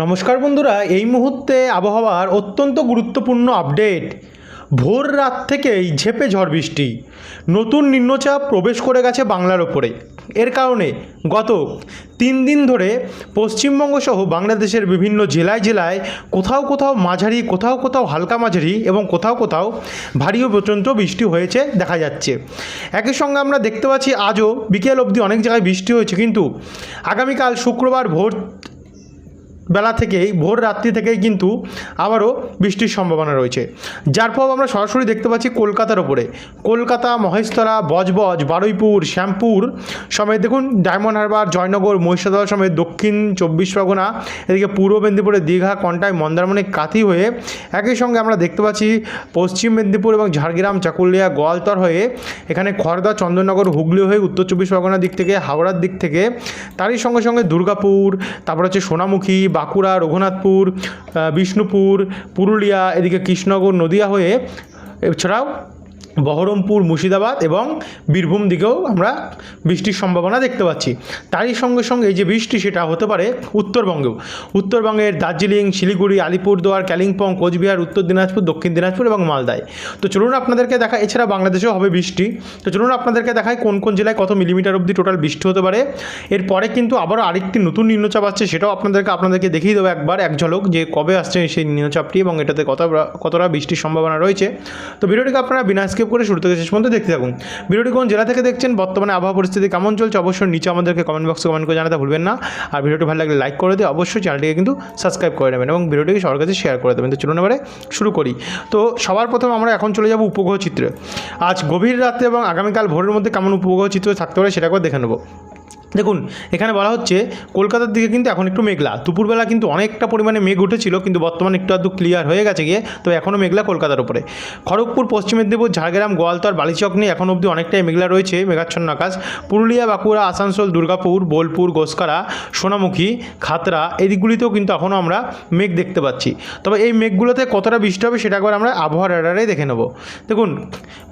নমস্কার বন্ধুরা, এই মুহূর্তে আবহাওয়ার অত্যন্ত গুরুত্বপূর্ণ আপডেট। ভোর রাত থেকেই ঝেপে ঝড় বৃষ্টি। নতুন নিম্নচাপ প্রবেশ করে গেছে বাংলার ওপরে। এর কারণে গত তিন দিন ধরে পশ্চিমবঙ্গ সহ বাংলাদেশের বিভিন্ন জেলায় জেলায় কোথাও কোথাও মাঝারি, কোথাও কোথাও হালকা মাঝারি এবং কোথাও কোথাও ভারী ও প্রচণ্ড বৃষ্টি হয়েছে দেখা যাচ্ছে। একই সঙ্গে আমরা দেখতে পাচ্ছি আজও বিকেল অবধি অনেক জায়গায় বৃষ্টি হয়েছে। কিন্তু আগামীকাল শুক্রবার ভোর বেলা থেকেই, ভোর রাত্রি থেকেই কিন্তু আবারও বৃষ্টির সম্ভাবনা রয়েছে। যার প্রভাব আমরা সরাসরি দেখতে পাচ্ছি কলকাতার ওপরে কলকাতা, মহেশতলা, বজবজ, বারুইপুর, শ্যামপুর সমেত দেখুন, ডায়মন্ড হারবার, জয়নগর, মহিষাদল সমেত দক্ষিণ চব্বিশ পরগনা, এদিকে পূর্ব মেদিনীপুরে দীঘা কন্টায় মন্দারমণি কাতি হয়ে একই সঙ্গে আমরা দেখতে পাচ্ছি পশ্চিম মেদিনীপুর এবং ঝাড়গ্রাম, চাকুলিয়া, গোয়ালতর হয়ে এখানে খড়দা চন্দননগর, হুগলি হয়ে উত্তর চব্বিশ পরগনার দিক থেকে, হাওড়ার দিক থেকে, তারই সঙ্গে সঙ্গে দুর্গাপুর, তারপর হচ্ছে সোনামুখী বাঁকুড়া রঘুনাথপুর বিষ্ণুপুর পুরুলিয়া এদিকে কৃষ্ণনগর নদিয়া হয়ে এছাড়াও বহরমপুর, মুর্শিদাবাদ এবং বীরভূম দিকেও আমরা বৃষ্টির সম্ভাবনা দেখতে পাচ্ছি। তারই সঙ্গে সঙ্গে এই যে বৃষ্টি, সেটা হতে পারে উত্তরবঙ্গেও উত্তরবঙ্গের দার্জিলিং, শিলিগুড়ি, আলিপুরদুয়ার, কালিম্পং, কোচবিহার, উত্তর দিনাজপুর, দক্ষিণ দিনাজপুর এবং মালদায়। তো চলুন আপনাদেরকে দেখা, এছাড়া বাংলাদেশেও হবে বৃষ্টি। তো চলুন আপনাদেরকে দেখায় কোন কোন জেলায় কত মিলিমিটার অবধি টোটাল বৃষ্টি হতে পারে। এরপরে কিন্তু আবারও আরেকটি নতুন নিম্নচাপ আসছে, সেটাও আপনাদেরকে আপনাদেরকে দেখিয়ে দেবো একবার, এক ঝলক, যে কবে আসছে সেই নিম্নচাপটি এবং এটাতে কত কতটা বৃষ্টির সম্ভাবনা রয়েছে। তো ভিডিওটিকে আপনারা বিনা স্কিপ করে শুরু থেকে শেষ পর্যন্ত দেখতে থাকুন। ভিডিওটি কোন জেলা থেকে দেখছেন, বর্তমানে আবহাওয়া পরিস্থিতি কেমন চলছে অবশ্যই নিচে আমাদেরকে কমেন্ট বক্সে কমেন্ট করে জানাতে ভুলবেন না। আর ভিডিওটি ভালো লাগলে লাইক করে দিয়ে অবশ্যই চ্যানেলটিকে কিন্তু সাবস্ক্রাইব করে নেবেন এবং ভিডিওটিকে সবার কাছে শেয়ার করে দেবেন। তো চলুন এবারে শুরু করি। তো সবার প্রথম আমরা এখন চলে যাব উপগ্রহ চিত্রে। আজ গভীর রাতে এবং আগামীকাল ভোরের মধ্যে কেমন উপগ্রহ চিত্র থাকতে পারে সেটা করে দেখে নেব। দেখুন, এখানে বলা হচ্ছে, কলকাতার দিকে কিন্তু এখন একটু মেঘলা। দুপুরবেলা কিন্তু অনেকটা পরিমাণে মেঘ উঠেছিল, কিন্তু বর্তমানে একটু আধটু ক্লিয়ার হয়ে গেছে গিয়ে তো এখনও মেঘলা কলকাতার উপরে। খড়গপুর, পশ্চিম মেদিনীপুর, ঝাড়গ্রাম, গোয়ালতর, বালিচক নিয়ে এখন অবধি অনেকটাই মেঘলা রয়েছে, মেঘাচ্ছন্ন আকাশ। পুরুলিয়া, বাঁকুড়া, আসানসোল, দুর্গাপুর, বোলপুর, গোসকারা, সোনামুখী, খাতরা, এই দিকগুলিতেও কিন্তু এখনও আমরা মেঘ দেখতে পাচ্ছি। তবে এই মেঘগুলোতে কতটা বৃষ্টি হবে সেটা একবার আমরা আবহাওয়া রেডারে দেখে নেব। দেখুন,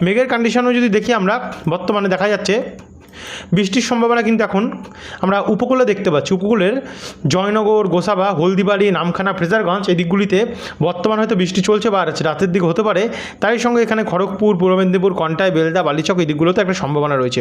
মেঘের কন্ডিশনও যদি দেখি আমরা, বর্তমানে দেখা যাচ্ছে বৃষ্টির সম্ভাবনা কিন্তু এখন আমরা উপকূলে দেখতে পাচ্ছি। উপকূলের জয়নগর, গোসাবা, হলদিবাড়ি, নামখানা, ফ্রেজারগঞ্জ এই দিকগুলিতে বর্তমান হয়তো বৃষ্টি চলছে বা রাতের দিকে হতে পারে। তারই সঙ্গে এখানে খড়গপুর, পূর্ব মেদিনীপুর কন্টায় বেলদা, বালিচক এই দিকগুলোতে একটা সম্ভাবনা রয়েছে।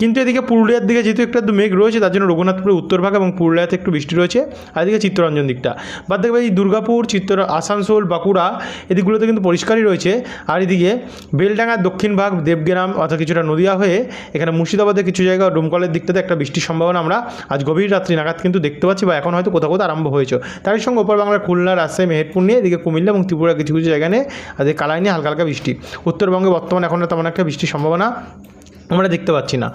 কিন্তু এদিকে পুরুলিয়ার দিকে যেহেতু একটু মেঘ রয়েছে, তার জন্য রঘুনাথপুরের উত্তরভাগ এবং পুরুলিয়াতে একটু বৃষ্টি রয়েছে। আর এদিকে চিত্তরঞ্জন দিকটা। বাদ দেখবে এই দুর্গাপুর চিত্র আসানসোল, বাঁকুড়া এদিকগুলোতে কিন্তু পরিষ্কারই রয়েছে। আর এদিকে বেলডাঙ্গার দক্ষিণ ভাগ, দেবগ্রাম অর্থাৎ কিছুটা নদিয়া হয়ে এখানে মুর্শিদাবাদের কিছু জায়গা ডোমকলের দিকটাতে একটা বৃষ্টির সম্ভাবনা আমরা আজ গভীর রাত্রি নাগাদ কিন্তু দেখতে পাচ্ছি বা এখন হয়তো কোথাও কোথাও আরম্ভ হয়েছে। তারই সঙ্গে ওপর বাংলার খুলনা, রাজশাহী, মেহেরপুর নিয়ে এদিকে কুমিল্লা এবং ত্রিপুরা কিছু কিছু জায়গা নিয়ে আর কালাই নিয়ে হালকা হালকা বৃষ্টি। উত্তরবঙ্গে বর্তমানে এখন তেমন একটা বৃষ্টির সম্ভাবনা আমরা দেখতে পাচ্ছি না।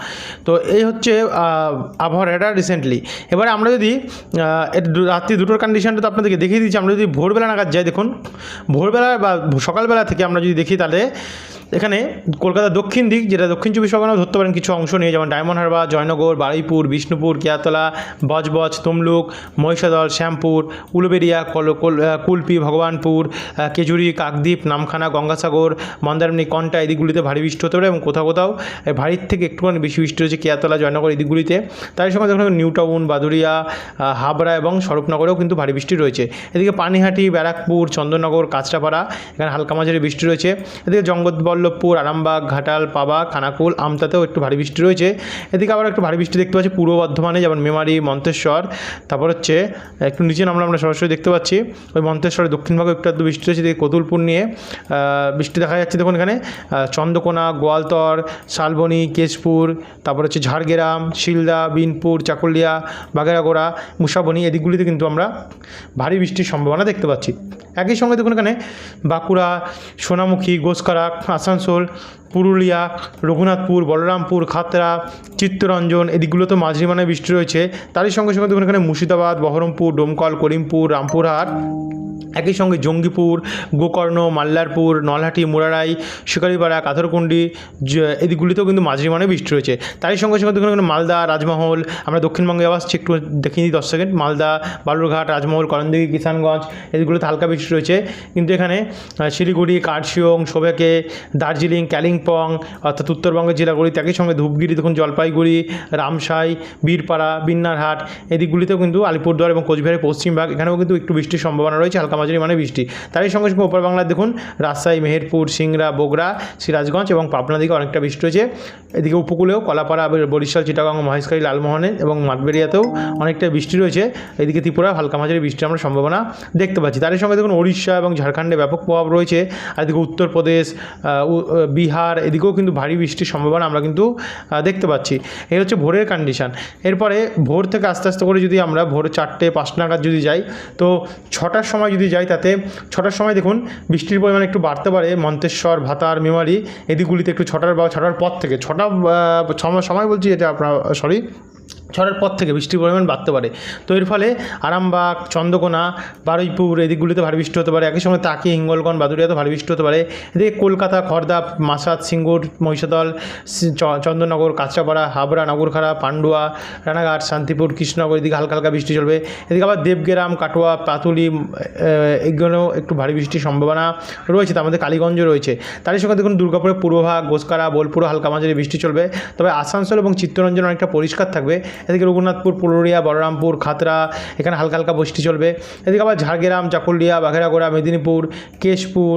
তো এই হচ্ছে আবহাওয়ার রেডার রিসেন্টলি এবারে আমরা যদি রাত্রি দুটোর কন্ডিশনটা তো আপনাদেরকে দেখিয়ে দিচ্ছি। আমরা যদি ভোরবেলা নাগাদ যাই দেখুন, ভোরবেলা বা সকালবেলা থেকে আমরা যদি দেখি তাহলে এখানে কলকাতার দক্ষিণ দিক, যেটা দক্ষিণ চব্বিশ পরগনাও ধরতে পারেন কিছু অংশ নিয়ে, যেমন ডায়মন্ড হারবার, জয়নগর, বারুইপুর, বিষ্ণুপুর, কিয়াতলা, বজবজ, তমলুক, মহিষাদল, শ্যামপুর, উলুবেরিয়া, কল, কল- কুলপি, ভগবানপুর কেজুরি, কাকদ্বীপ, নামখানা, গঙ্গাসাগর, মন্দারমণি, কন্টা এই দিকগুলিতে ভারী বৃষ্টি হতে পারে এবং কোথাও কোথাও ভারীর থেকে একটুখানি বেশি বৃষ্টি হচ্ছে কেয়াতলা, জয়নগর এই দিকগুলিতে তার সঙ্গে দেখুন নিউ টাউন, বাদুরিয়া হাবড়া এবং স্বরূপনগরেও কিন্তু ভারী বৃষ্টি রয়েছে। এদিকে পানিহাটি, ব্যারাকপুর, চন্দননগর, কাঁচরাপাড়া, এখানে হালকা মাঝারি বৃষ্টি রয়েছে। এদিকে জঙ্গলবল্লভপুর আরামবাগ, ঘাটাল, পাবা, খানাকুল, আমতাতেও একটু ভারী বৃষ্টি রয়েছে। এদিকে আবার একটু ভারী বৃষ্টি দেখতে পাচ্ছি পূর্ব বর্ধমানে, যেমন মেমারি, মন্তেশ্বর। তারপর হচ্ছে একটু নিচে নামলে আমরা সরাসরি দেখতে পাচ্ছি। ওই মন্তেশ্বরের দক্ষিণ ভাগে একটু আধটু বৃষ্টি রয়েছে কতুলপুর নিয়ে বৃষ্টি দেখা যাচ্ছে দেখুন এখানে। চন্দ্রকোনা, গোয়ালতর, শালবনি কেশপুর তারপর হচ্ছে ঝাড়গ্রাম, শিলদা, বিনপুর, চাকুলিয়া বাগেরাগোড়া মুসাবনি, এদিকগুলিতে কিন্তু আমরা ভারী বৃষ্টির সম্ভাবনা দেখতে পাচ্ছি। একই সঙ্গে দেখুন এখানে বাঁকুড়া, সোনামুখী গোসকারা আসানসোল, পুরুলিয়া, রঘুনাথপুর, বলরামপুর, খাতড়া, চিত্তরঞ্জন এদিকগুলোতে মাঝারি মানে বৃষ্টি রয়েছে। তারই সঙ্গে সঙ্গে দেখুন এখানে মুর্শিদাবাদ, বহরমপুর, ডোমকল, করিমপুর, রামপুরহাট। একই সঙ্গে জঙ্গিপুর, গোকর্ণ, মাল্লারপুর, নলহাটি, মুরারাই, শিকারিপাড়া কাথরকুন্ডি জ- এদিকগুলিতেও কিন্তু মাঝারি মানে বৃষ্টি রয়েছে। তারই সঙ্গে সঙ্গে দেখুন মালদা, রাজমহল, আমরা দক্ষিণবঙ্গে আবার একটু দেখিয়ে দিই দশ সেকেন্ড। মালদা, বালুরঘাট, রাজমহল, করণদিঘি, কিষানগঞ্জ, এদিকগুলোতে হালকা বৃষ্টি রয়েছে। কিন্তু এখানে শিলিগুড়ি, কার্শিয়ং, সোবেকে, দার্জিলিং কালিম্পং অর্থাৎ উত্তরবঙ্গের জেলাগুলিতে একই সঙ্গে ধূপগিরি, দেখুন জলপাইগুড়ি, রামসাই, বীরপাড়া, বিন্নারহাট, এদিকগুলিতেও কিন্তু আলিপুরদুয়ার এবং কোচবিহারের পশ্চিমভাগ এখানেও কিন্তু একটু বৃষ্টির সম্ভাবনা রয়েছে, হালকা মাঝারি মানে বৃষ্টি। তারই সঙ্গে সঙ্গে ওপর বাংলার দেখুন, রাজশাহী, মেহেরপুর, সিংড়া, বগুড়া, সিরাজগঞ্জ এবং পাবনা দিকে অনেকটা বৃষ্টি রয়েছে এদিকে উপকূলেও কলাপাড়া বরিশাল, চিটাগাং, মহেশখালী, লালমোহনে এবং মাঠবেরিয়াতেও অনেকটা বৃষ্টি রয়েছে। এদিকে ত্রিপুরা হালকা মাঝারি বৃষ্টির আমরা সম্ভাবনা দেখতে পাচ্ছি। তারই সঙ্গে দেখুন উড়িষ্যা এবং ঝাড়খণ্ডে ব্যাপক প্রভাব রয়েছে। আর এদিকে উত্তরপ্রদেশ বিহার, এদিকেও কিন্তু ভারী বৃষ্টির সম্ভাবনা আমরা কিন্তু দেখতে পাচ্ছি। এই হচ্ছে ভোরের কন্ডিশন এরপরে ভোর থেকে আস্তে আস্তে করে যদি আমরা ভোর চারটে, পাঁচটা নাগাদ যদি যাই, তো ছটার সময় যদি যাই তাতে। ছটার সময় দেখুন, বৃষ্টির পরিমাণ একটু বাড়তে পারে। মন্তেশ্বর, ভাতার, মেমারি, এদিকগুলিতে একটু ছটার বা ছটার পর থেকে। ছটা সময় বলছি এটা আপনার সরি ছটার পর থেকে বৃষ্টির পরিমাণ বাড়তে পারে। তো এর ফলে আরামবাগ চন্দ্রকোনা বারুইপুর এদিকগুলিতে ভারী বৃষ্টি হতে পারে। একই সময় তাকি হিঙ্গলগঞ্জ বাদুড়িয়াতে ভারী বৃষ্টি হতে পারে। এদিকে কলকাতা খড়দা মাসাদ সিঙ্গুর মহিষাদল চন্দননগর কাঁচরাপাড়া হাবড়া নগরখাড়া পান্ডুয়া রানাঘাট শান্তিপুর কৃষ্ণনগর এদিকে হালকা হালকা বৃষ্টি চলবে। এদিকে আবার দেবগ্রাম কাটোয়া পাতুলি আহ, এগুলোও একটু ভারী বৃষ্টির সম্ভাবনা রয়েছে। তার মধ্যে কালীগঞ্জ রয়েছে। তারই সঙ্গে দেখুন দুর্গাপুরের পূর্বভাগ গোসকারা বোলপুর হালকা মাঝারি বৃষ্টি চলবে। তবে আসানসোল এবং চিত্তরঞ্জন অনেকটা পরিষ্কার থাকবে। এদিকে রঘুনাথপুর, পুরুলিয়া, বলরামপুর, খাতড়া, এখানে হালকা হালকা বৃষ্টি চলবে। এদিকে আবার ঝাড়গ্রাম, চাকুলিয়া, বাঘেরাগোড়া, মেদিনীপুর, কেশপুর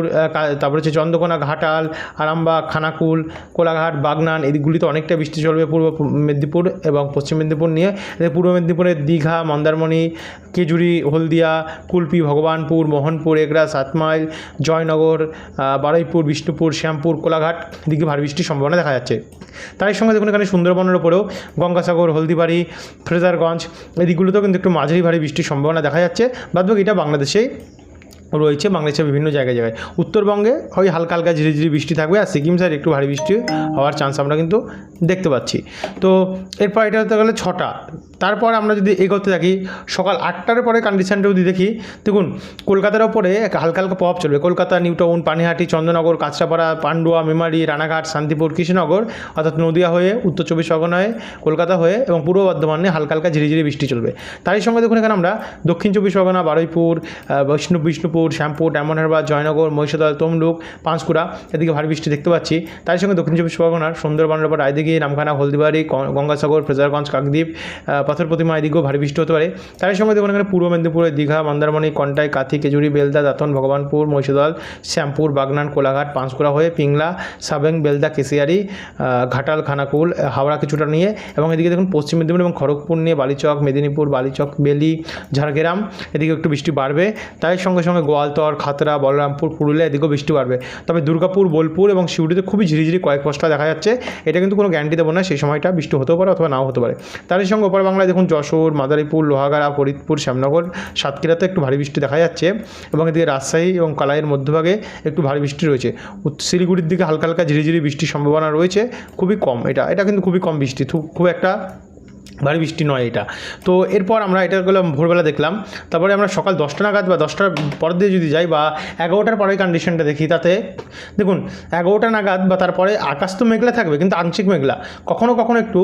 তারপরে হচ্ছে চন্দ্রকোনা, ঘাটাল, আরামবাগ, খানাকুল, কোলাঘাট, বাগনান, এদিকগুলিতে অনেকটা বৃষ্টি চলবে পূর্ব মেদিনীপুর এবং পশ্চিম মেদিনীপুর নিয়ে। এদিকে পূর্ব মেদিনীপুরের দীঘা, মন্দারমণি, কেজুরি, হলদিয়া, কুলপি, ভগবানপুর, মোহনপুর এগরা সাতমাইল জয়নগর বারুইপুর, বিষ্ণুপুর, শ্যামপুর, কোলাঘাট দিকে ভারী বৃষ্টির সম্ভাবনা দেখা যাচ্ছে। তারই সঙ্গে দেখুন এখানে সুন্দরবনের ওপরেও গঙ্গাসাগর, হলদিবাড়ি ফ্রেজারগঞ্জ এদিকগুলোতেও কিন্তু একটু মাঝারি ভারী বৃষ্টির সম্ভাবনা দেখা যাচ্ছে। বাদবাকি এটা বাংলাদেশেই রয়েছে বাংলাদেশের বিভিন্ন জায়গায় জায়গায়। উত্তরবঙ্গে ওই হালকা হালকা ঝিরিঝিরি বৃষ্টি থাকবে আর সিকিম সাইড একটু ভারী বৃষ্টি হওয়ার চান্স আমরা কিন্তু দেখতে পাচ্ছি। তো এরপর এটা হতে গেলে ছটা। তারপর আমরা যদি এগোতে থাকি সকাল আটটার পরে কন্ডিশনটা যদি দেখি দেখুন কলকাতার ওপরে হালকা হালকা প্রভাব চলবে। কলকাতা নিউটাউন পানিহাটি চন্দ্রনগর কাঁচরাপাড়া পান্ডুয়া মেমারি রানাঘাট শান্তিপুর কৃষ্ণনগর অর্থাৎ নদিয়া হয়ে উত্তর চব্বিশ পরগনা হয়ে কলকাতা হয়ে এবং পূর্ব বর্ধমানে হালকা হালকা ঝিরিঝিরি বৃষ্টি চলবে। তারই সঙ্গে দেখুন এখানে আমরা দক্ষিণ চব্বিশ পরগনা বারুইপুর আহ, বৈষ্ণব বিষ্ণুপুর শ্যামপুর ডায়মন্ড হারবার জয়নগর, মহিষাদল, তমলুক, পাঁশকুড়া, এদিকে ভারী বৃষ্টি দেখতে পাচ্ছি। তার সঙ্গে দক্ষিণ চব্বিশ পরগনার সুন্দরবনের ওপর রায়দিঘি নামখানা হলদিবাড়ি গঙ্গাসাগর ফ্রেজারগঞ্জ কাকদ্বীপ পাথর প্রতিমা এদিকেও ভারী বৃষ্টি হতে পারে। তার সঙ্গে দেখুন এখানে পূর্ব মেদিনীপুরে দীঘা, মন্দারমণি, কন্টাই, কাথি, কেজুরি, বেলদা, দাতন, ভগবানপুর, মহিষাদল, শ্যামপুর, বাগনান, কোলাঘাট, পাঁশকুড়া হয়ে পিংলা, সাবেং, বেলদা, কেশিয়ারি ঘাটাল, খানাকুল হাওড়া কিছুটা নিয়ে এবং এদিকে দেখুন পশ্চিম মেদিনীপুর এবং খড়গপুর নিয়ে বালিচক, মেদিনীপুর, বালিচক, বেলি, ঝাড়গ্রাম, এদিকে একটু বৃষ্টি বাড়বে। তাই সঙ্গে সঙ্গে গোয়ালতর, খাতড়া, বলরামপুর, পুরুলিয়া এদিকেও বৃষ্টি বাড়বে। তবে দুর্গাপুর, বোলপুর এবং শিউড়িতে খুবই ঝিরিঝিরি কয়েক পশটা দেখা যাচ্ছে। এটা কিন্তু কোনো গ্যারান্টি দেবো না, সেই সময়টা বৃষ্টি হতেও পারে অথবা নাও হতে পারে। তারই সঙ্গে ওপর বাংলায় দেখুন যশোর, মাদারীপুর, লোহাগাড়া, ফরিদপুর, শ্যামনগর, সাতক্ষীরাতে একটু ভারী বৃষ্টি দেখা যাচ্ছে এবং এদিকে রাজশাহী এবং কালাইয়ের মধ্যভাগে একটু ভারী বৃষ্টি রয়েছে। শিলিগুড়ির দিকে হালকা হালকা ঝিরিঝিরি বৃষ্টির সম্ভাবনা রয়েছে, খুবই কম এটা। এটা কিন্তু খুবই কম বৃষ্টি খুব একটা ভারী বৃষ্টি নয় এটা। তো এরপর আমরা এটা গেলাম ভোরবেলা দেখলাম। তারপরে আমরা সকাল দশটা নাগাদ বা দশটার পর দিয়ে যদি যাই বা এগারোটার পরে কন্ডিশনটা দেখি তাতে দেখুন এগারোটা নাগাদ বা তারপরে আকাশ তো মেঘলা থাকবে কিন্তু আংশিক মেঘলা। কখনো কখনো একটু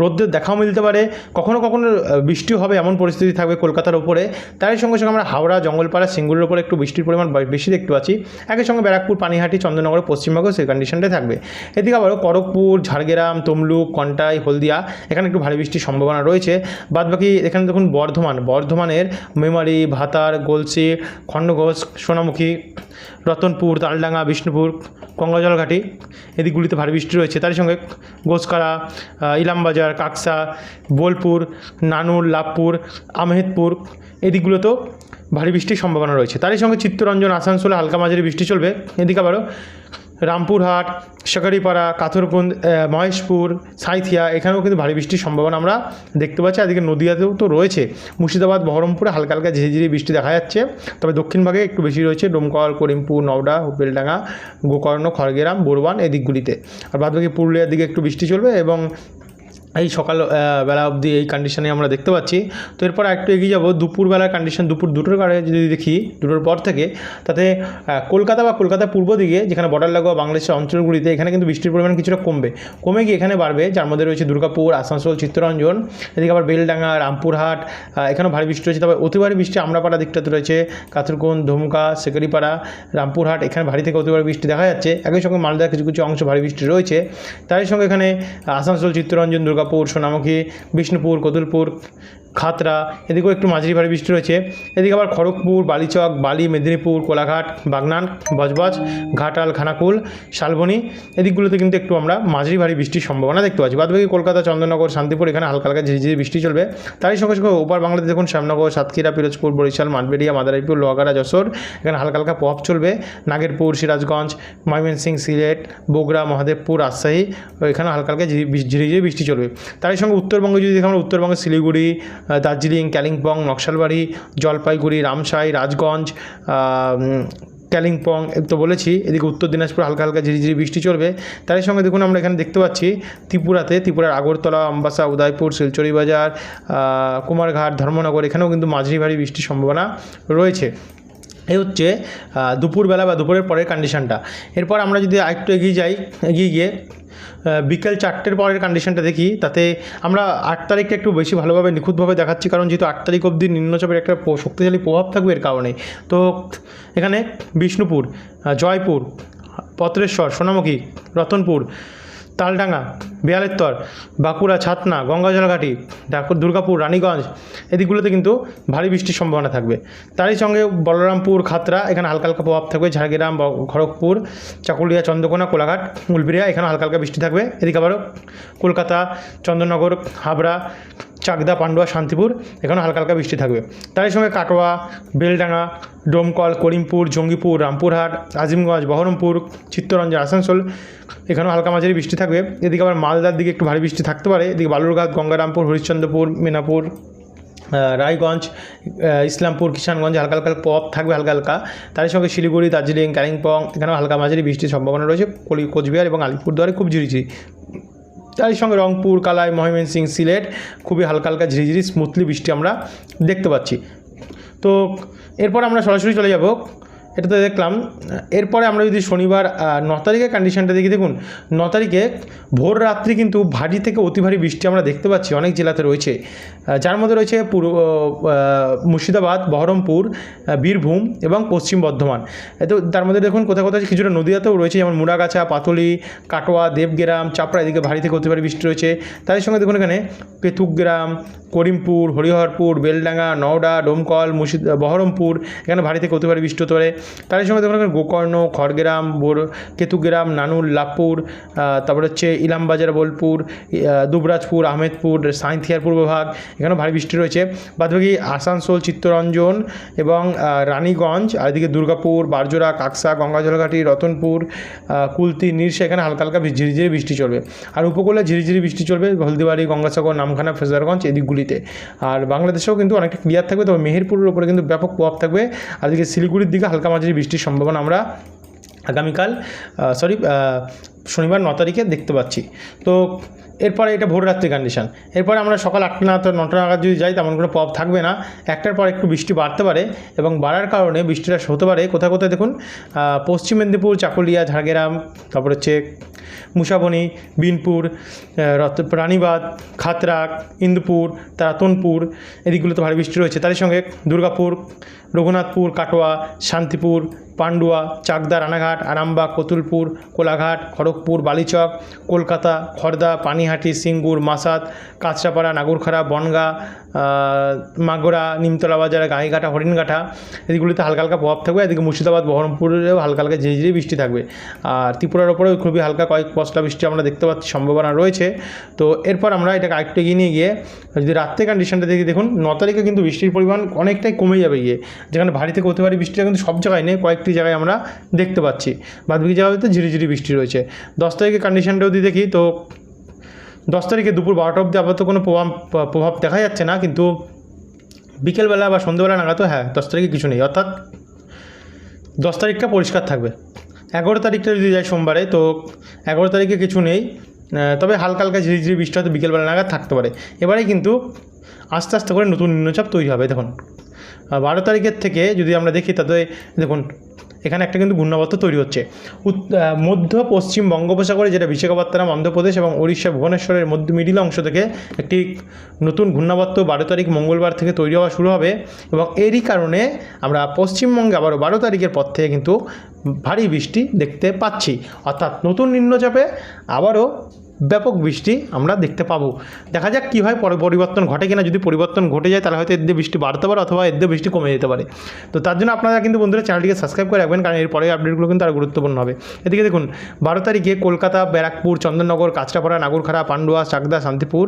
রোদ্রের দেখাও মিলতে পারে কখনো কখনো আহ, বৃষ্টি হবে এমন পরিস্থিতি থাকবে কলকাতার ওপরে তারই সঙ্গে সঙ্গে আমরা হাওড়া জঙ্গলপাড়া সিঙ্গুরের উপরে একটু বৃষ্টির পরিমাণ বেশি দেখতে পাচ্ছি। একই সঙ্গে ব্যারাকপুর পানিহাটি চন্দ্রনগর পশ্চিমবঙ্গেও সেই কন্ডিশনটাই থাকবে। এদিকে আবারও খড়গপুর ঝাড়গ্রাম তমলুক কন্টাই হলদিয়া এখানে একটু ভারী বৃষ্টির সম্ভাবনা রয়েছে। বাদবাকি এখানে দেখুন বর্ধমান। বর্ধমানের মেমারি, ভাতার গলসি খণ্ডঘোষ, সোনামুখী, রতনপুর, তালডাঙ্গা, বিষ্ণুপুর, গঙ্গাজলঘাটি এদিকগুলিতে ভারী বৃষ্টি রয়েছে। তারই সঙ্গে গোসকারা ইলামবাজার, কাকসা, বোলপুর, নানুর, লাভপুর, আমেদপুর এদিকগুলোতেও ভারী বৃষ্টির সম্ভাবনা রয়েছে। তারই সঙ্গে চিত্তরঞ্জন, আসানসোলে হালকা মাঝারি বৃষ্টি চলবে। এদিকে আবারও রামপুরহাট, শাকারিপাড়া কাথরকুন্দ মহেশপুর, সাঁইথিয়া, এখানেও কিন্তু ভারী বৃষ্টির সম্ভাবনা আমরা দেখতে পাচ্ছি। আদিকে নদীয়াতেও তো রয়েছে। মুর্শিদাবাদ, বহরমপুরে হালকা হালকা ঝিরিঝিরি বৃষ্টি দেখা যাচ্ছে। তবে দক্ষিণ ভাগে একটু বেশি রয়েছে ডোমকল, করিমপুর, নওডা হুপেলডাঙ্গা গোকর্ণ, খড়গেরাম বোরবান এই দিকগুলিতে আর বাদবাকি পুরুলিয়ার দিকে একটু বৃষ্টি চলবে এবং এই সকাল বেলা অবধি এই কন্ডিশনে আমরা দেখতে পাচ্ছি। তো এরপর একটু এগিয়ে যাব। দুপুরবেলার কন্ডিশন দুপুর দুটোর কারে যদি দেখি, দুটোর পর থেকে, তাতে কলকাতা বা কলকাতা পূর্ব দিকে যেখানে বর্ডার লাগোয়া বাংলাদেশের অঞ্চলগুলিতে এখানে কিন্তু বৃষ্টির পরিমাণ কিছুটা কমবে। কমে গিয়ে এখানে বাড়বে, যার মধ্যে রয়েছে দুর্গাপুর, আসানসোল, চিত্তরঞ্জন, এদিকে আবার বেলডাঙ্গা, রামপুরহাট এখানেও ভারী বৃষ্টি রয়েছে তবে অতি ভারী বৃষ্টি আমরাপাড়া দিকটাতে রয়েছে কাথরকুন ধুমকা সেকারিপাড়া রামপুরহাট, এখানে ভারী থেকে অতি ভারী বৃষ্টি দেখা যাচ্ছে। একই সঙ্গে মালদার কিছু কিছু অংশ ভারী বৃষ্টি রয়েছে। তারই সঙ্গে এখানে আসানসোল, চিত্তরঞ্জন দুর্গাপুর সোনামুখী বিষ্ণুপুর কতুলপুর খাতড়া, এদিকেও একটু মাঝারি ভারী বৃষ্টি রয়েছে। এদিকে আবার খড়গপুর, বালিচক, বালি, মেদিনীপুর, কোলাঘাট, বাগনান, বজবজ, ঘাটাল, খানাকুল, শালবনী, এদিকগুলোতে কিন্তু একটু আমরা মাঝারি ভারী বৃষ্টির সম্ভাবনা দেখতে পাচ্ছি। বাদবাকি কলকাতা, চন্দননগর, শান্তিপুর, এখানে হালকা হালকা ঝিরিঝিরি বৃষ্টি চলবে। তারই সঙ্গে সঙ্গে ওপার বাংলাতে দেখুন শ্যামনগর, সাতক্ষীরা, পিরোজপুর, বরিশাল মানবেড়িয়া মাদারীপুর লোহাগাড়া যশোর, এখানে হালকা হালকা প্রভাব চলবে। নাগেরপুর, সিরাজগঞ্জ ময়মনসিং সিলেট, বগুড়া, মহাদেবপুর, রাজশাহী এখানে হালকা হালকা ঝিরি- ঝিরিঝিরি বৃষ্টি চলবে। তারই সঙ্গে উত্তরবঙ্গে যদি দেখি আমরা উত্তরবঙ্গে শিলিগুড়ি দার্জিলিং, কালিম্পং, নকশালবাড়ি, জলপাইগুড়ি, রামসাই, রাজগঞ্জ কালিম্পং, তো বলেছি, এদিকে উত্তর দিনাজপুর হালকা হালকা ঝিরিঝিরি বৃষ্টি চলবে। তারই সঙ্গে দেখুন আমরা এখানে দেখতে পাচ্ছি, ত্রিপুরাতে, ত্রিপুরার আগরতলা আমবাসা উদয়পুর, শিলচরি বাজার কুমারঘাট, ধর্মনগর, এখানেও কিন্তু মাঝারি ভারী বৃষ্টির সম্ভাবনা রয়েছে। এই হচ্ছে দুপুরবেলা বা দুপুরের পরের কন্ডিশনটা এরপর আমরা যদি আরেকটু এগিয়ে যাই, এগিয়ে গিয়ে বিকেল চারটের পরের কন্ডিশনটা দেখি, তাতে আমরা আট তারিখটা একটু বেশি ভালোভাবে নিখুঁতভাবে দেখাচ্ছি, কারণ যেহেতু আট তারিখ অবধি নিম্নচাপের একটা শক্তিশালী প্রভাব থাকবে এর কারণে। তো এখানে বিষ্ণুপুর জয়পুর, পত্রেশ্বর, সোনামুখী, রতনপুর তালডাঙ্গা বেয়ালেত্তর বাঁকুড়া, ছাতনা, গঙ্গাজলঘাটি ডাকুর দুর্গাপুর, রানীগঞ্জ এদিকগুলোতে কিন্তু ভারী বৃষ্টির সম্ভাবনা থাকবে। তারই সঙ্গে বলরামপুর, খাতড়া, এখানে হালকা হালকা প্রভাব থাকবে। ঝাড়গ্রাম খড়গপুর, চাকুলিয়া, চন্দ্রকোনা, কোলাঘাট, উলবেড়িয়া এখানে হালকা হালকা বৃষ্টি থাকবে। এদিকে আবারও কলকাতা, চন্দননগর, হাবড়া, চাকদা, পান্ডুয়া, শান্তিপুর এখানে হালকা হালকা বৃষ্টি থাকবে। তারই সঙ্গে কাটোয়া, বেলডাঙ্গা, ডোমকল, করিমপুর, জঙ্গিপুর, রামপুরহাট, আজিমগঞ্জ, বহরমপুর, চিত্তরঞ্জন, আসানসোল এখানেও হালকা মাঝারি বৃষ্টি থাকবে। এদিকে আবার মালদার দিকে একটু ভারী বৃষ্টি থাকতে পারে। এদিকে বালুরঘাট, গঙ্গারামপুর, হরিশ্চন্দ্রপুর, মিনাপুর রায়গঞ্জ ইসলামপুর, কিষানগঞ্জ হালকা হালকা প্রভাব থাকবে হালকা হালকা। তার সঙ্গে শিলিগুড়ি, দার্জিলিং কালিম্পং এখানেও হালকা মাঝারি বৃষ্টির সম্ভাবনা রয়েছে। কোচবিহার এবং আলিপুরদুয়ারে খুব ঝিরিঝিরি। তারই সঙ্গে রংপুর, কালাই ময়মনসিং সিলেট খুবই হালকা হালকা ঝিরিঝিরি, স্মুথলি বৃষ্টি আমরা দেখতে পাচ্ছি। তো এরপর আমরা সরাসরি চলে যাব এটাতে দেখলাম। এরপরে আমরা যদি শনিবার ন তারিখের কন্ডিশনটা দেখি, দেখুন, ন তারিখে ভোর রাত্রি কিন্তু ভারী থেকে অতি ভারী বৃষ্টি আমরা দেখতে পাচ্ছি, অনেক জেলাতে রয়েছে। যার মধ্যে রয়েছে পূর্ব মুর্শিদাবাদ, বহরমপুর বীরভূম এবং পশ্চিম বর্ধমান। এতো তার মধ্যে দেখুন কোথাও কোথাও কিছুটা নদীয়াতেও রয়েছে, যেমন মুড়াগাছা, পাতলি, কাটোয়া, দেবগ্রাম, চাপড়া, এদিকে ভারী থেকে অতি ভারী বৃষ্টি রয়েছে। তাদের সঙ্গে দেখুন এখানে পেতুগ্রাম করিমপুর, হরিহরপুর, বেলডাঙ্গা, নওডা, ডোমকল, মুর্শিদ, বহরমপুর, এখানে ভারী থেকে অতি ভারী বৃষ্টি হতে পারে। তার সঙ্গে দেখুন গোকর্ণ খড়গ্রাম বোর কেতুগ্রাম নানুর লাভপুর আহ, তারপরে হচ্ছে ইলামবাজার বোলপুর দুবরাজপুর আহমেদপুর সাঁইথিয়ার পূর্বভাগ এখানেও ভারী বৃষ্টি রয়েছে। বাদবাকি আসানসোল চিত্তরঞ্জন এবং রানীগঞ্জ আর এদিকে দুর্গাপুর বারজোড়া কাকসা গঙ্গাজলঘাটি রতনপুর কুলতি নীরসা এখানে হালকা হালকা ঝিরিঝিরি বৃষ্টি চলবে। আর উপকূলে ঝিরিঝিরি বৃষ্টি চলবে হলদিবাড়ি গঙ্গাসাগর নামখানা ফেজারগঞ্জ এদিকগুলিতে। আর বাংলাদেশেও কিন্তু অনেকটা ক্লিয়ার থাকবে তবে মেহেরপুরের উপরে কিন্তু ব্যাপক প্রভাব থাকবে। আর এদিকে শিলিগুড়ির দিকে হালকা মাঝারি বৃষ্টির সম্ভাবনা আমরা আগামীকাল সরি শনিবার ন তারিখে দেখতে পাচ্ছি। তো এরপরে এটা ভোর রাত্রি কন্ডিশন এরপরে আমরা সকাল আটটা না নটা নাগাদ যদি যাই, তেমন কোনো প্রভাব থাকবে না। একটার পর একটু বৃষ্টি বাড়তে পারে এবং বাড়ার কারণে বৃষ্টিটা হতে পারে। কোথায় কোথায় দেখুন পশ্চিম মেদিনীপুর, চাকুলিয়া, ঝাড়গ্রাম, তারপর হচ্ছে মুসাবনি, বিনপুর রত রানীবাদ খাতরাক ইন্দুপুর, তারাতনপুর, এদিকগুলোতে ভারী বৃষ্টি রয়েছে। তাদের সঙ্গে দুর্গাপুর, রঘুনাথপুর, কাটোয়া, শান্তিপুর পান্ডুয়া, চাকদা, রানাঘাট, আরামবাগ, কতুলপুর, কোলাঘাট, খড়গপুর, বালিচক, কলকাতা, খড়দা, পানিহাটি, সিঙ্গুর, মাসাদ, কাঁচরাপাড়া, নাগরখাড়া, বনগা মাগোড়া নিমতলা বাজার গাইঘাটা হরিণঘাটা, এদিকগুলিতে হালকা হালকা প্রভাব থাকবে। এদিকে মুর্শিদাবাদ, বহরমপুরেও হালকা হালকা ঝিরিঝিরি বৃষ্টি থাকবে। আর ত্রিপুরার ওপরেও খুবই হালকা কয়েক পশলা বৃষ্টি আমরা দেখতে পাচ্ছি, সম্ভাবনা রয়েছে। তো এরপর আমরা এটাকে আরেকটু এগিয়ে নিয়ে গিয়ে যদি রাত্রে কন্ডিশনটা দেখি, দেখুন, ন তারিখে কিন্তু বৃষ্টির পরিমাণ অনেকটাই কমে যাবে গিয়ে। যেখানে ভারী থেকে অতি ভারী বৃষ্টিটা কিন্তু সব জায়গায় নেই, কয়েকটি জায়গায় আমরা দেখতে পাচ্ছি। বাদবাকি জায়গাতে ঝিরিঝিরি বৃষ্টি রয়েছে। দশ তারিখের কন্ডিশনটা যদি দেখি, তো দশ তারিখে দুপুর বারোটা অবধি আপাতত কোনো প্রভাব প্রভাব দেখা যাচ্ছে না, কিন্তু বিকেলবেলা বা সন্ধ্যেবেলা নাগাদ হ্যাঁ দশ তারিখে কিছু নেই। অর্থাৎ দশ তারিখটা পরিষ্কার থাকবে। এগারো তারিখটা যদি যায় সোমবারে, তো এগারো তারিখে কিছু নেই তবে হালকা হালকা ঝিরি ঝিরিঝিরি বৃষ্টি হয়তো বিকেলবেলা নাগাদ থাকতে পারে। এবারে কিন্তু আস্তে আস্তে করে নতুন নিম্নচাপ তৈরি হবে। দেখুন বারো তারিখের থেকে যদি আমরা দেখি তাতে দেখুন এখানে একটা কিন্তু ঘূর্ণাবর্ত তৈরি হচ্ছে। মধ্য পশ্চিম বঙ্গোপসাগরে যেটা বিশাখাপত্তনম, অন্ধ্রপ্রদেশ এবং উড়িষ্যা ভুবনেশ্বরের মধ্য মিডিল অংশ থেকে একটি নতুন ঘূর্ণাবর্ত বারো তারিখ মঙ্গলবার থেকে তৈরি হওয়া শুরু হবে এবং এরই কারণে আমরা পশ্চিমবঙ্গে আবারও বারো তারিখের পর থেকে কিন্তু ভারী বৃষ্টি দেখতে পাচ্ছি। অর্থাৎ নতুন নিম্নচাপে আবারও ব্যাপক বৃষ্টি আমরা দেখতে পাবো। দেখা যাক কী হয়, পরে পরিবর্তন ঘটে কিনা। যদি পরিবর্তন ঘটে যায়, তাহলে হয়তো এর দিয়ে বৃষ্টি বাড়তে পারে অথবা এর দিয়ে বৃষ্টি কমে যেতে পারে। তো তার জন্য আপনারা কিন্তু বন্ধুরা চ্যানেলটিকে সাবস্ক্রাইব করে রাখবেন, কারণ এর পরের আপডেটগুলো কিন্তু আরও গুরুত্বপূর্ণ হবে। এদিকে দেখুন, বারো তারিখে কলকাতা, ব্যারাকপুর, চন্দননগর, কাঁচরাপাড়া, নাগরখাড়া, পান্ডুয়া, চাকদা, শান্তিপুর,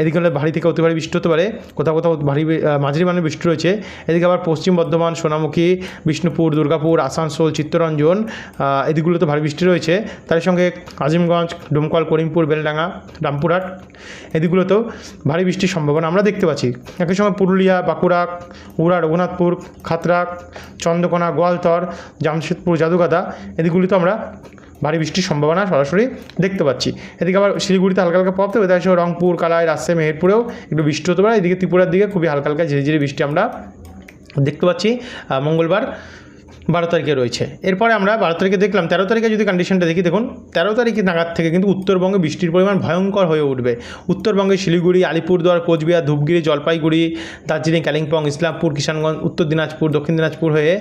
এদিকে হলে ভারী থেকে অতি ভারী বৃষ্টি হতে পারে। কোথাও কোথাও ভারী মাঝারি মানের বৃষ্টি রয়েছে। এদিকে আবার পশ্চিম বর্ধমান, সোনামুখী, বিষ্ণুপুর, দুর্গাপুর, আসানসোল, চিত্তরঞ্জন এদিকগুলোতে ভারী বৃষ্টি রয়েছে। তার সঙ্গে আজিমগঞ্জ, ডোমকল, করিমপুর বেলডাঙ্গা, রামপুরহাট, এদিকগুলোতেও ভারী বৃষ্টির সম্ভাবনা আমরা দেখতে পাচ্ছি। একই সময় পুরুলিয়া, বাঁকুড়া, উড়া, রঘুনাথপুর খাতরা চন্দ্রকোনা, গোয়ালতর, জামশেদপুর, জাদুগাদা, এদিকগুলিতে আমরা ভারী বৃষ্টির সম্ভাবনা সরাসরি দেখতে পাচ্ছি। এদিকে আবার শিলিগুড়িতে হালকা হালকা প্রভাব তার সঙ্গে রংপুর, কালাই, রাজশাহী, মেহেরপুরেও একটু বৃষ্টি হতে পারে। এদিকে ত্রিপুরার দিকে খুবই হালকা হালকা ঝিরিঝিরি বৃষ্টি আমরা দেখতে পাচ্ছি। মঙ্গলবার বারো তারিখে রয়েছে। এরপরে আমরা বারো তারিখে দেখলাম, তেরো তারিখে যদি কন্ডিশনটা দেখি, দেখুন, তেরো তারিখে নাগাদ থেকে কিন্তু উত্তরবঙ্গে বৃষ্টির পরিমাণ ভয়ঙ্কর হয়ে উঠবে। উত্তরবঙ্গে শিলিগুড়ি, আলিপুরদুয়ার, কোচবিহার, ধূপগিরি, জলপাইগুড়ি, দার্জিলিং, কালিম্পং, ইসলামপুর, কিষানগঞ্জ, উত্তর দিনাজপুর, দক্ষিণ দিনাজপুর হয়ে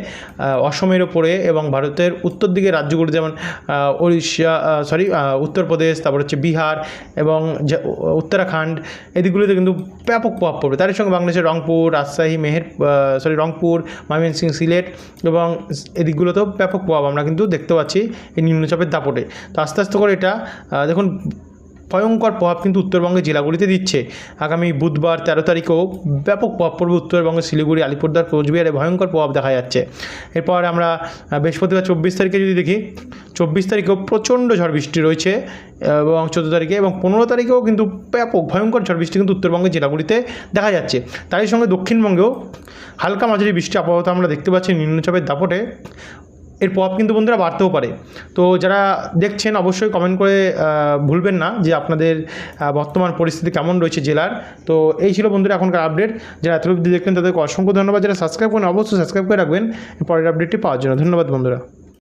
অসমের ওপরে এবং ভারতের উত্তর দিকের রাজ্যগুলি যেমন উড়িষ্যা সরি উত্তরপ্রদেশ, তারপর হচ্ছে বিহার এবং উত্তরাখণ্ড, এদিকগুলোতে কিন্তু ব্যাপক প্রভাব পড়বে। তার সঙ্গে বাংলাদেশের রংপুর, রাজশাহী, মেহের সরি রংপুর ময়মনসিং সিলেট এবং এদিকগুলোতেও ব্যাপক প্রভাব। আমরা কিন্তু দেখতে পাচ্ছি এই নিম্নচাপের দাপটে। তো আস্তে আস্তে করে এটা দেখুন ভয়ঙ্কর প্রভাব কিন্তু উত্তরবঙ্গের জেলাগুলিতে দিচ্ছে। আগামী বুধবার তেরো তারিখেও ব্যাপক প্রভাব পড়বে উত্তরবঙ্গের শিলিগুড়ি আলিপুরদার কোচবিহারে ভয়ঙ্কর প্রভাব দেখা যাচ্ছে। এরপর আমরা বৃহস্পতিবার চব্বিশ তারিখে যদি দেখি, চব্বিশ তারিখেও প্রচণ্ড ঝড় বৃষ্টি রয়েছে, এবং চোদ্দ তারিখে এবং পনেরো তারিখেও কিন্তু ব্যাপক ভয়ঙ্কর ঝড় বৃষ্টি কিন্তু উত্তরবঙ্গের জেলাগুলিতে দেখা যাচ্ছে। তারই সঙ্গে দক্ষিণবঙ্গেও হালকা মাঝারি বৃষ্টি আপাতত আমরা দেখতে পাচ্ছি নিম্নচাপের দাপটে। এর প্রভাব কিন্তু বন্ধুরা বাড়তেও পারে। তো যারা দেখছেন অবশ্যই কমেন্ট করে ভুলবেন না যে আপনাদের বর্তমান পরিস্থিতি কেমন রয়েছে জেলার। তো এই ছিল বন্ধুরা এখনকার আপডেট যারা এত অবধি দেখলেন তাদেরকে অসংখ্য ধন্যবাদ। যারা সাবস্ক্রাইব করেন অবশ্যই সাবস্ক্রাইব করে রাখবেন। পরের আপডেটটি পাওয়ার জন্য। ধন্যবাদ বন্ধুরা।